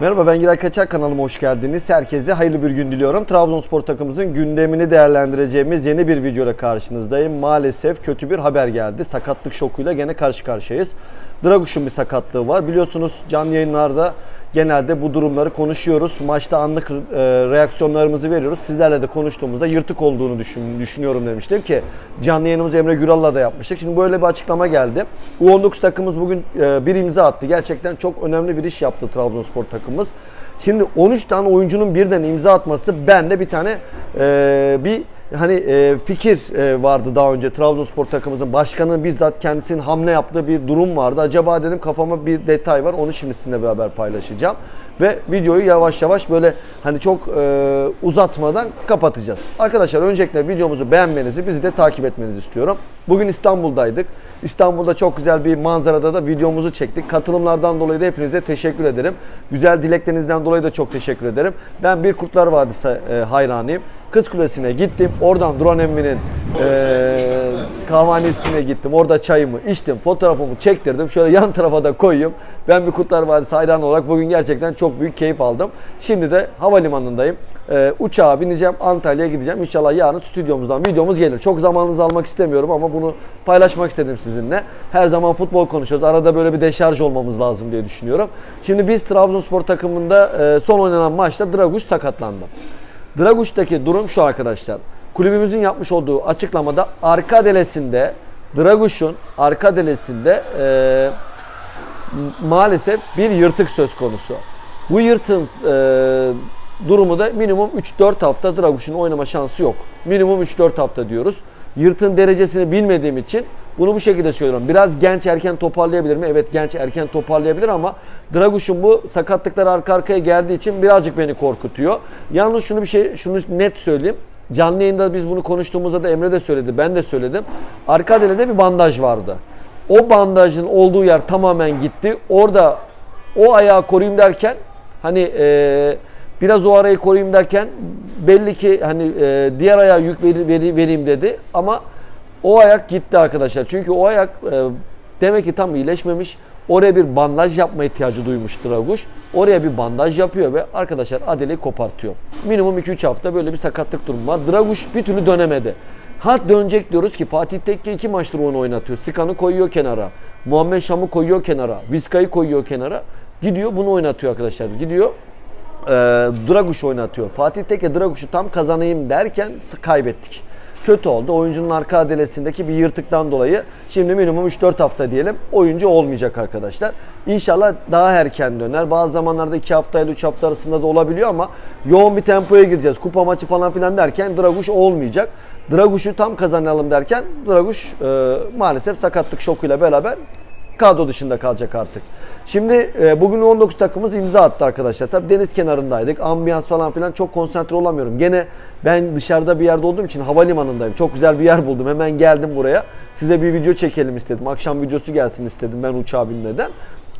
Merhaba ben Giray Kaçar kanalıma hoş geldiniz. Herkese hayırlı bir gün diliyorum. Trabzonspor takımımızın gündemini değerlendireceğimiz yeni bir videoyla karşınızdayım. Maalesef kötü bir haber geldi. Sakatlık şokuyla gene karşı karşıyayız. Draguş'un bir sakatlığı var. Biliyorsunuz canlı yayınlarda genelde bu durumları konuşuyoruz. Maçta anlık e, reaksiyonlarımızı veriyoruz. Sizlerle de konuştuğumuzda yırtık olduğunu düşün, düşünüyorum demiştim ki canlı yayınımızı Emre Güral'la da yapmıştık. Şimdi böyle bir açıklama geldi. U19 takımımız bugün e, bir imza attı. Gerçekten çok önemli bir iş yaptı Trabzonspor takımımız. Şimdi 13 tane oyuncunun birden imza atması bende bir tane e, bir hani e, fikir e, vardı daha önce Trabzonspor takımımızın başkanı bizzat kendisinin hamle yaptığı bir durum vardı. Acaba dedim kafama bir detay var onu şimdi sizinle beraber paylaşacağım. Ve videoyu yavaş yavaş böyle hani çok e, uzatmadan kapatacağız. Arkadaşlar öncelikle videomuzu beğenmenizi, bizi de takip etmenizi istiyorum. Bugün İstanbul'daydık. İstanbul'da çok güzel bir manzarada da videomuzu çektik. Katılımlardan dolayı da hepinize teşekkür ederim. Güzel dileklerinizden dolayı da çok teşekkür ederim. Ben bir Kurtlar Vadisi e, hayranıyım. Kız Kulesi'ne gittim. Oradan Duran Emmi'nin e, kahvanesine gittim. Orada çayımı içtim. Fotoğrafımı çektirdim. Şöyle yan tarafa da koyayım. Ben bir Kurtlar Vadisi hayranı olarak bugün gerçekten çok büyük keyif aldım. Şimdi de havalimanındayım. E, uçağa bineceğim. Antalya'ya gideceğim. İnşallah yarın stüdyomuzdan videomuz gelir. Çok zamanınızı almak istemiyorum ama bunu paylaşmak istedim sizinle. Her zaman futbol konuşuyoruz. Arada böyle bir deşarj olmamız lazım diye düşünüyorum. Şimdi biz Trabzonspor takımında e, son oynanan maçta Draguş sakatlandı. Draguş'taki durum şu arkadaşlar. Kulübümüzün yapmış olduğu açıklamada arka delesinde Draguş'un arka delesinde e, maalesef bir yırtık söz konusu. Bu yırtığın e, durumu da minimum 3-4 hafta Draguş'un oynama şansı yok. Minimum 3-4 hafta diyoruz. Yırtığın derecesini bilmediğim için bunu bu şekilde söylüyorum. Biraz genç erken toparlayabilir mi? Evet genç erken toparlayabilir ama Draguş'un bu sakatlıklar arka arkaya geldiği için birazcık beni korkutuyor. Yalnız şunu bir şey şunu net söyleyeyim. Canlı yayında biz bunu konuştuğumuzda da Emre de söyledi, ben de söyledim. Arka delede bir bandaj vardı. O bandajın olduğu yer tamamen gitti. Orada o ayağı koruyayım derken hani e, biraz o arayı koruyayım derken belli ki hani e, diğer ayağı yük veri- veri- vereyim dedi ama o ayak gitti arkadaşlar. Çünkü o ayak e, demek ki tam iyileşmemiş. Oraya bir bandaj yapma ihtiyacı duymuş Draguş. Oraya bir bandaj yapıyor ve arkadaşlar Adele'yi kopartıyor. Minimum 2-3 hafta böyle bir sakatlık durumu var. Draguş bir türlü dönemedi. Ha dönecek diyoruz ki Fatih Tekke iki maçtır onu oynatıyor. Sikan'ı koyuyor kenara. Muhammed Şam'ı koyuyor kenara. Vizca'yı koyuyor kenara. Gidiyor bunu oynatıyor arkadaşlar. Gidiyor e, Draguş oynatıyor. Fatih Tekke Draguş'u tam kazanayım derken kaybettik. Kötü oldu. Oyuncunun arka adelesindeki bir yırtıktan dolayı şimdi minimum 3-4 hafta diyelim oyuncu olmayacak arkadaşlar. İnşallah daha erken döner. Bazı zamanlarda 2 hafta ile 3 hafta arasında da olabiliyor ama yoğun bir tempoya gireceğiz. Kupa maçı falan filan derken Draguş olmayacak. Draguş'u tam kazanalım derken Draguş e, maalesef sakatlık şokuyla beraber kadro dışında kalacak artık. Şimdi e, bugün 19 takımımız imza attı arkadaşlar. Tabii deniz kenarındaydık. Ambiyans falan filan çok konsantre olamıyorum. Gene ben dışarıda bir yerde olduğum için havalimanındayım. Çok güzel bir yer buldum. Hemen geldim buraya. Size bir video çekelim istedim. Akşam videosu gelsin istedim ben uçağa binmeden.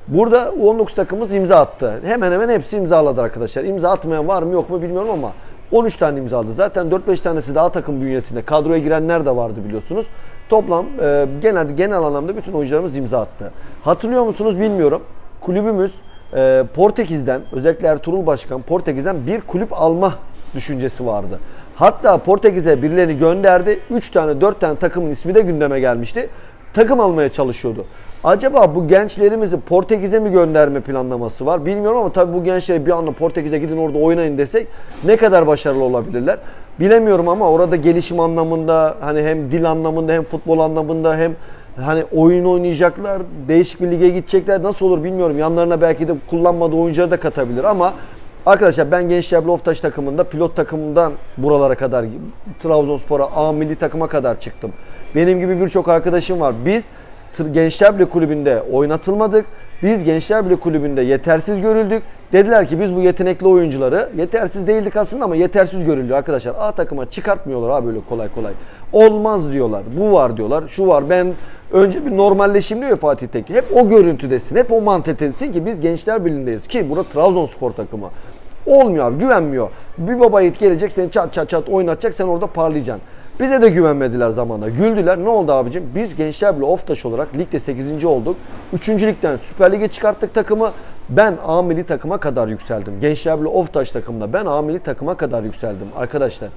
Burada U19 takımımız imza attı. Hemen hemen hepsi imzaladı arkadaşlar. İmza atmayan var mı yok mu bilmiyorum ama 13 tane imzaladı. Zaten 4-5 tanesi daha takım bünyesinde. Kadroya girenler de vardı biliyorsunuz. Toplam e, genel genel anlamda bütün oyuncularımız imza attı. Hatırlıyor musunuz bilmiyorum. Kulübümüz e, Portekiz'den özellikle Ertuğrul Başkan Portekiz'den bir kulüp alma düşüncesi vardı. Hatta Portekiz'e birilerini gönderdi. 3 tane 4 tane takımın ismi de gündeme gelmişti. Takım almaya çalışıyordu. Acaba bu gençlerimizi Portekiz'e mi gönderme planlaması var bilmiyorum ama tabii bu gençlere bir anda Portekiz'e gidin orada oynayın desek ne kadar başarılı olabilirler? Bilemiyorum ama orada gelişim anlamında hani hem dil anlamında hem futbol anlamında hem hani oyun oynayacaklar, değişik bir lige gidecekler nasıl olur bilmiyorum. Yanlarına belki de kullanmadığı oyuncuları da katabilir ama Arkadaşlar ben Gençler Loftaş takımında pilot takımından buralara kadar Trabzonspor'a A milli takıma kadar çıktım. Benim gibi birçok arkadaşım var. Biz Gençler Birliği Kulübü'nde oynatılmadık. Biz Gençler Birliği Kulübü'nde yetersiz görüldük. Dediler ki biz bu yetenekli oyuncuları yetersiz değildik aslında ama yetersiz görülüyor arkadaşlar. A takıma çıkartmıyorlar ha böyle kolay kolay. Olmaz diyorlar. Bu var diyorlar. Şu var. Ben önce bir normalleşeyim diyor Fatih Tekke. Hep o görüntüdesin. Hep o mantetesin ki biz Gençler Birliği'ndeyiz. Ki burada Trabzonspor takımı. Olmuyor abi güvenmiyor. Bir baba yiğit gelecek seni çat çat çat oynatacak sen orada parlayacaksın. Bize de güvenmediler zamanla. Güldüler. Ne oldu abicim? Biz Gençler Birliği Oftaş olarak ligde 8. olduk. 3. ligden Süper Lig'e çıkarttık takımı. Ben A milli takıma kadar yükseldim. Gençler Birliği Oftaş takımında ben A milli takıma kadar yükseldim arkadaşlar.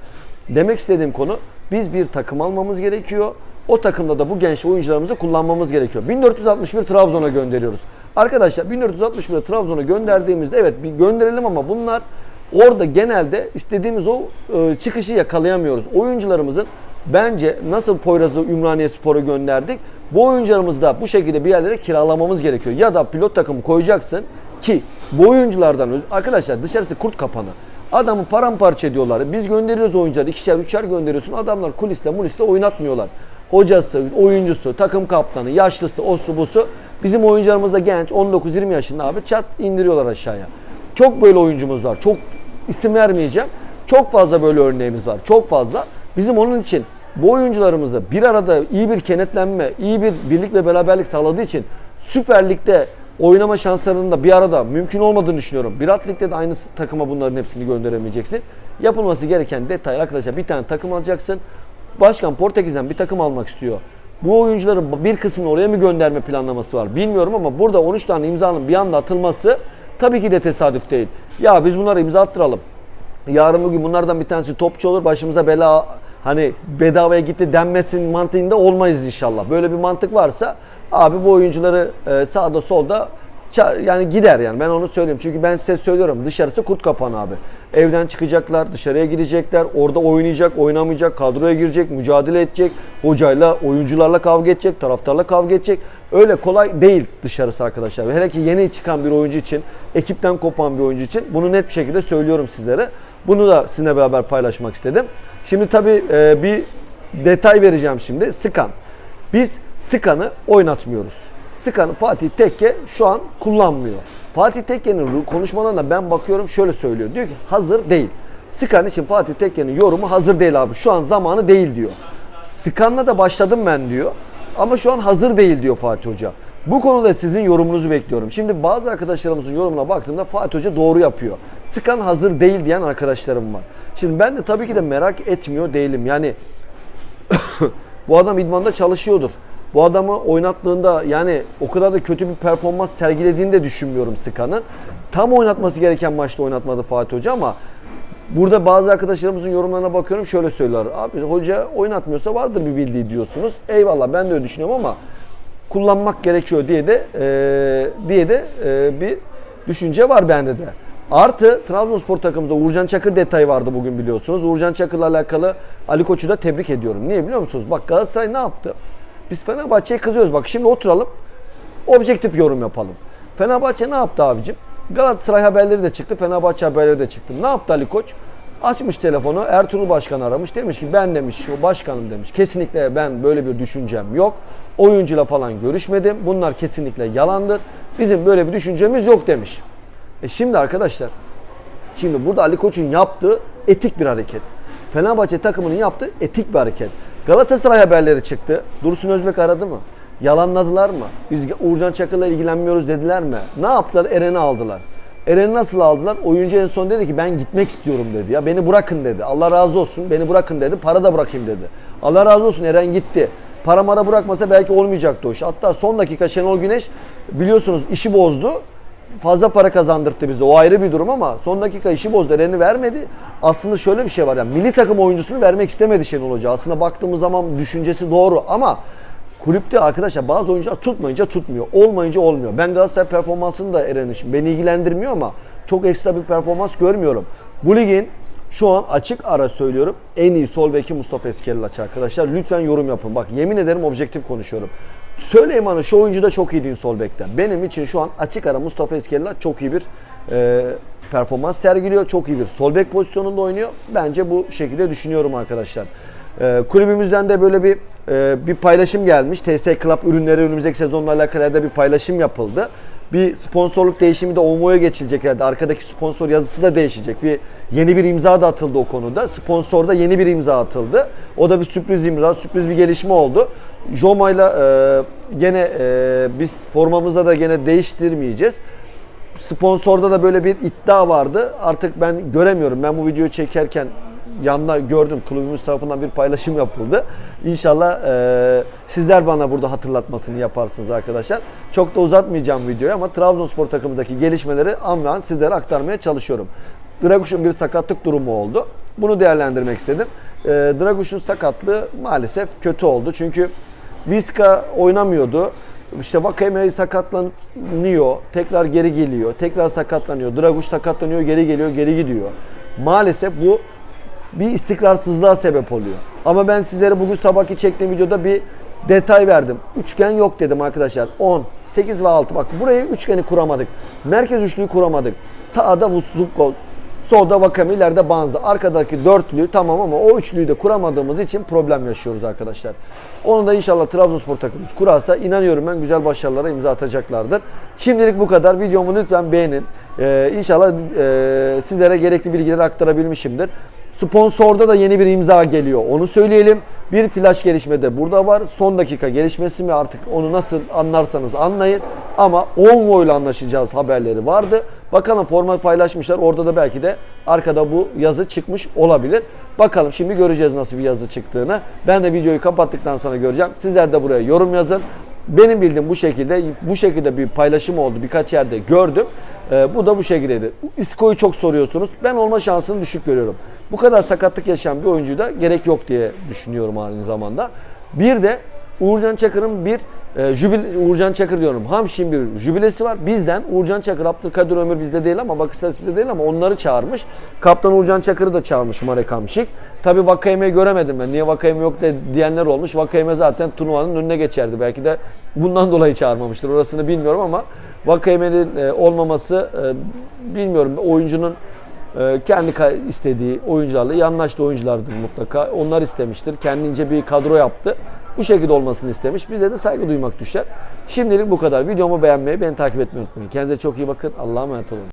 Demek istediğim konu biz bir takım almamız gerekiyor. O takımda da bu genç oyuncularımızı kullanmamız gerekiyor. 1461 Trabzon'a gönderiyoruz. Arkadaşlar 1461 Trabzon'a gönderdiğimizde evet bir gönderelim ama bunlar orada genelde istediğimiz o e, çıkışı yakalayamıyoruz. Oyuncularımızın bence nasıl Poyraz'ı Ümraniye Spor'a gönderdik. Bu oyuncularımızı da bu şekilde bir yerlere kiralamamız gerekiyor. Ya da pilot takımı koyacaksın ki bu oyunculardan arkadaşlar dışarısı kurt kapanı. Adamı paramparça ediyorlar. Biz gönderiyoruz oyuncuları. ikişer üçer gönderiyorsun. Adamlar kuliste muliste oynatmıyorlar. Hocası, oyuncusu, takım kaptanı, yaşlısı, osu busu. Bizim oyuncularımız da genç 19-20 yaşında abi çat indiriyorlar aşağıya. Çok böyle oyuncumuz var. Çok isim vermeyeceğim. Çok fazla böyle örneğimiz var. Çok fazla. Bizim onun için bu oyuncularımızı bir arada iyi bir kenetlenme, iyi bir birlik ve beraberlik sağladığı için Süper Lig'de oynama şanslarının da bir arada mümkün olmadığını düşünüyorum. Bir alt ligde de aynı takıma bunların hepsini gönderemeyeceksin. Yapılması gereken detay arkadaşlar bir tane takım alacaksın. Başkan Portekiz'den bir takım almak istiyor. Bu oyuncuların bir kısmını oraya mı gönderme planlaması var bilmiyorum ama burada 13 tane imzanın bir anda atılması tabii ki de tesadüf değil. Ya biz bunlara imza attıralım. Yarın bugün bunlardan bir tanesi topçu olur başımıza bela hani bedavaya gitti denmesin mantığında olmayız inşallah. Böyle bir mantık varsa abi bu oyuncuları e, sağda solda yani gider yani ben onu söyleyeyim. Çünkü ben size söylüyorum dışarısı kurt kapan abi. Evden çıkacaklar, dışarıya gidecekler, orada oynayacak, oynamayacak, kadroya girecek, mücadele edecek, hocayla, oyuncularla kavga edecek, taraftarla kavga edecek. Öyle kolay değil dışarısı arkadaşlar. Hele ki yeni çıkan bir oyuncu için, ekipten kopan bir oyuncu için bunu net bir şekilde söylüyorum sizlere. Bunu da sizinle beraber paylaşmak istedim. Şimdi tabii e, bir detay vereceğim şimdi. Sıkan. Biz Sıkan'ı oynatmıyoruz. Sıkan'ı Fatih Tekke şu an kullanmıyor. Fatih Tekke'nin konuşmalarına ben bakıyorum şöyle söylüyor. Diyor ki hazır değil. Sıkan için Fatih Tekke'nin yorumu hazır değil abi. Şu an zamanı değil diyor. Sıkan'la da başladım ben diyor. Ama şu an hazır değil diyor Fatih Hoca. Bu konuda sizin yorumunuzu bekliyorum. Şimdi bazı arkadaşlarımızın yorumuna baktığımda Fatih Hoca doğru yapıyor. Sıkan hazır değil diyen arkadaşlarım var. Şimdi ben de tabii ki de merak etmiyor değilim. Yani bu adam idmanda çalışıyordur. Bu adamı oynattığında yani o kadar da kötü bir performans sergilediğini de düşünmüyorum Sıkan'ın. Tam oynatması gereken maçta oynatmadı Fatih Hoca ama burada bazı arkadaşlarımızın yorumlarına bakıyorum şöyle söylüyorlar. Abi hoca oynatmıyorsa vardır bir bildiği diyorsunuz. Eyvallah ben de öyle düşünüyorum ama kullanmak gerekiyor diye de e, diye de e, bir düşünce var bende de. Artı Trabzonspor takımımızda Uğurcan Çakır detayı vardı bugün biliyorsunuz. Uğurcan Çakır'la alakalı Ali Koç'u da tebrik ediyorum. Niye biliyor musunuz? Bak Galatasaray ne yaptı? Biz Fenerbahçe'ye kızıyoruz. Bak şimdi oturalım. Objektif yorum yapalım. Fenerbahçe ne yaptı abicim? Galatasaray haberleri de çıktı. Fenerbahçe haberleri de çıktı. Ne yaptı Ali Koç? Açmış telefonu. Ertuğrul Başkan aramış. Demiş ki ben demiş o başkanım demiş. Kesinlikle ben böyle bir düşüncem yok. Oyuncuyla falan görüşmedim. Bunlar kesinlikle yalandır. Bizim böyle bir düşüncemiz yok demiş. E şimdi arkadaşlar Şimdi burada Ali Koç'un yaptığı etik bir hareket. Fenerbahçe takımının yaptığı etik bir hareket. Galatasaray haberleri çıktı. Dursun Özbek aradı mı? Yalanladılar mı? Biz Uğurcan Çakır'la ilgilenmiyoruz dediler mi? Ne yaptılar? Eren'i aldılar. Eren'i nasıl aldılar? Oyuncu en son dedi ki ben gitmek istiyorum dedi. Ya beni bırakın dedi. Allah razı olsun beni bırakın dedi. Para da bırakayım dedi. Allah razı olsun Eren gitti. Para mara bırakmasa belki olmayacaktı o iş. Hatta son dakika Şenol Güneş biliyorsunuz işi bozdu fazla para kazandırttı bize. O ayrı bir durum ama son dakika işi bozdu. Eren'i vermedi. Aslında şöyle bir şey var yani milli takım oyuncusunu vermek istemedi Şenol Hoca. Aslında baktığımız zaman düşüncesi doğru ama kulüpte arkadaşlar bazı oyuncular tutmayınca tutmuyor. Olmayınca olmuyor. Ben Galatasaray performansını da Eren'in şimdi beni ilgilendirmiyor ama çok ekstra bir performans görmüyorum. Bu ligin şu an açık ara söylüyorum. En iyi sol beki Mustafa Eskellaç arkadaşlar. Lütfen yorum yapın. Bak yemin ederim objektif konuşuyorum. Süleyman'ın şu oyuncu da çok iyi değil sol bekten. Benim için şu an açık ara Mustafa Eskellaç çok iyi bir e, performans sergiliyor. Çok iyi bir sol bek pozisyonunda oynuyor. Bence bu şekilde düşünüyorum arkadaşlar. E, kulübümüzden de böyle bir e, bir paylaşım gelmiş. TS Club ürünleri önümüzdeki sezonla alakalı da bir paylaşım yapıldı. Bir sponsorluk değişimi de Omo'ya geçilecek herhalde. Arkadaki sponsor yazısı da değişecek. Bir yeni bir imza da atıldı o konuda. Sponsorda yeni bir imza atıldı. O da bir sürpriz imza, sürpriz bir gelişme oldu. Joma'yla e, gene e, biz formamızda da gene değiştirmeyeceğiz. Sponsorda da böyle bir iddia vardı. Artık ben göremiyorum. Ben bu videoyu çekerken yanına gördüm kulübümüz tarafından bir paylaşım yapıldı. İnşallah e, sizler bana burada hatırlatmasını yaparsınız arkadaşlar. Çok da uzatmayacağım videoyu ama Trabzonspor takımındaki gelişmeleri an ve an sizlere aktarmaya çalışıyorum. Draguş'un bir sakatlık durumu oldu. Bunu değerlendirmek istedim. E, Draguş'un sakatlığı maalesef kötü oldu. Çünkü Viska oynamıyordu. İşte Vakame sakatlanıyor, tekrar geri geliyor, tekrar sakatlanıyor. Draguş sakatlanıyor, geri geliyor, geri gidiyor. Maalesef bu bir istikrarsızlığa sebep oluyor. Ama ben sizlere bugün sabahki çektiğim videoda bir detay verdim. Üçgen yok dedim arkadaşlar. 10, 8 ve 6. Bak buraya üçgeni kuramadık. Merkez üçlüyü kuramadık. Sağda Vusukko, solda Vakame, ileride Banza. Arkadaki dörtlüyü tamam ama o üçlüyü de kuramadığımız için problem yaşıyoruz arkadaşlar. Onu da inşallah Trabzonspor takımımız kurarsa inanıyorum ben güzel başarılara imza atacaklardır. Şimdilik bu kadar. Videomu lütfen beğenin. Ee, inşallah e, sizlere gerekli bilgileri aktarabilmişimdir. Sponsorda da yeni bir imza geliyor. Onu söyleyelim. Bir flash gelişme de burada var. Son dakika gelişmesi mi artık onu nasıl anlarsanız anlayın. Ama Onvo ile anlaşacağız haberleri vardı. Bakalım format paylaşmışlar. Orada da belki de arkada bu yazı çıkmış olabilir. Bakalım şimdi göreceğiz nasıl bir yazı çıktığını. Ben de videoyu kapattıktan sonra göreceğim. Sizler de buraya yorum yazın. Benim bildiğim bu şekilde bu şekilde bir paylaşım oldu. Birkaç yerde gördüm. Ee, bu da bu şekildeydi. Isco'yu çok soruyorsunuz. Ben olma şansını düşük görüyorum. Bu kadar sakatlık yaşayan bir oyuncuya da gerek yok diye düşünüyorum aynı zamanda. Bir de Uğurcan Çakır'ın bir e, jübil, Uğurcan Çakır diyorum. Hamşin bir jübilesi var. Bizden Uğurcan Çakır, Abdülkadir Ömür bizde değil ama Bakıstas bizde değil ama onları çağırmış. Kaptan Uğurcan Çakır'ı da çağırmış Marek Hamşik. Tabi Vakayeme'yi göremedim ben. Niye Vakayeme yok de diyenler olmuş. Vakayeme zaten turnuvanın önüne geçerdi. Belki de bundan dolayı çağırmamıştır. Orasını bilmiyorum ama Vakayeme'nin e, olmaması e, bilmiyorum. Oyuncunun kendi ka- istediği oyuncularla iyi anlaştığı oyunculardır mutlaka. Onlar istemiştir. Kendince bir kadro yaptı. Bu şekilde olmasını istemiş. Bize de saygı duymak düşer. Şimdilik bu kadar. Videomu beğenmeyi, beni takip etmeyi unutmayın. Kendinize çok iyi bakın. Allah'a emanet olun.